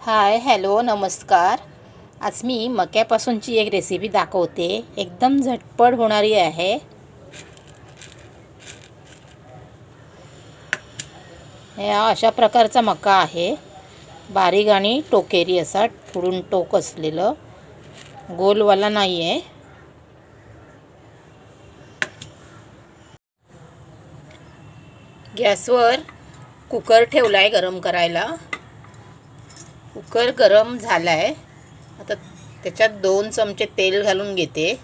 Hi hello नमस्कार. आज मी मक्यापासूनची एक रेसिपी दाखवते. एकदम झटपट होणारी आहे. या अशा प्रकारचा मका आहे. बारीक आणि टोकेरी असा फुडून टोक असलेलं. गोलवाला नाही आहे गॅसवर कुकर ठेवला आहे गरम करायला. कुकर गरम झाला आहे आता त्याच्यात दोन चमचे तेल घालून घेते.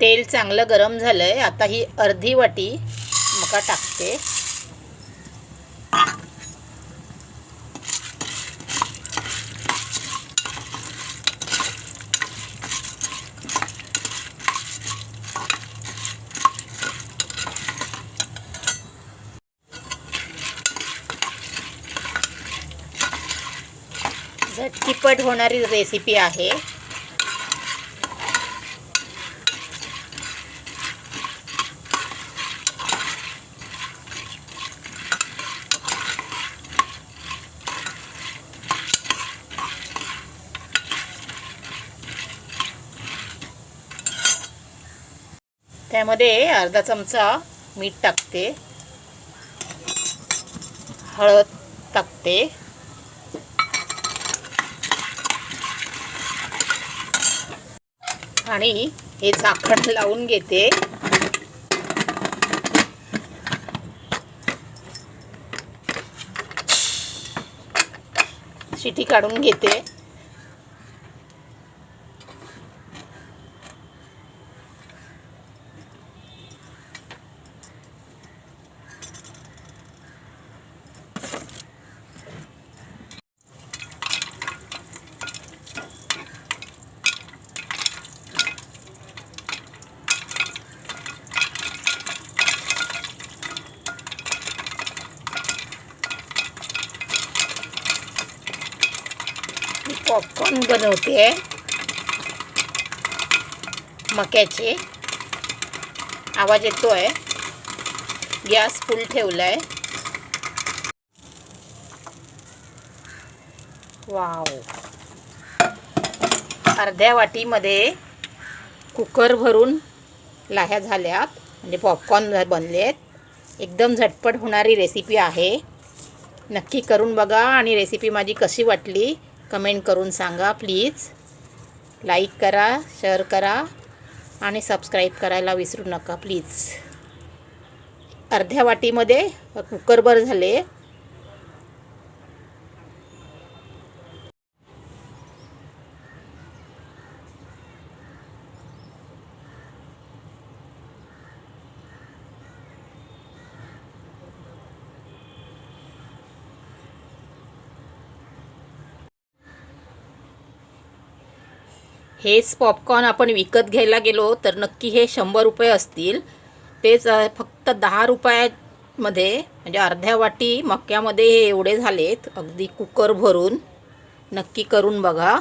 तेल चांगलं गरम झालं आहे आता ही अर्धी वाटी मका टाकते. झटकीपट होणारी रेसिपी आहे. त्यामध्ये अर्धा चमचा मीठ टाकते. हळद टाकते. आणि हे झाकण लावून घेते. शिटी काढून घेते. पॉपकॉर्न बनवते. मक्याचे. आवाज येतो आहे गॅस फुल ठेवला आहे वाव. अर्ध्या वाटीमध्ये कुकर भरून लाह्या झाल्यात. म्हणजे पॉपकॉर्न बनले आहेत एकदम झटपट होणारी रेसिपी आहे. नक्की करून बघा आणि रेसिपी माझी कशी वाटली कमेंट करून सांगा प्लीज. लाईक करा शेअर करा आणि सबस्क्राईब करायला विसरू नका प्लीज. अर्ध्या वाटीमध्ये कुकरभर झाले. हेच पॉपकॉर्न आपण विकत घ्यायला गेलो तर नक्की हे शंभर रुपये असतील. तेच फक्त दहा रुपयामध्ये म्हणजे अर्ध्या वाटी मक्यामध्ये हे एवढे झालेत. अगदी कुकर भरून नक्की करून बघा.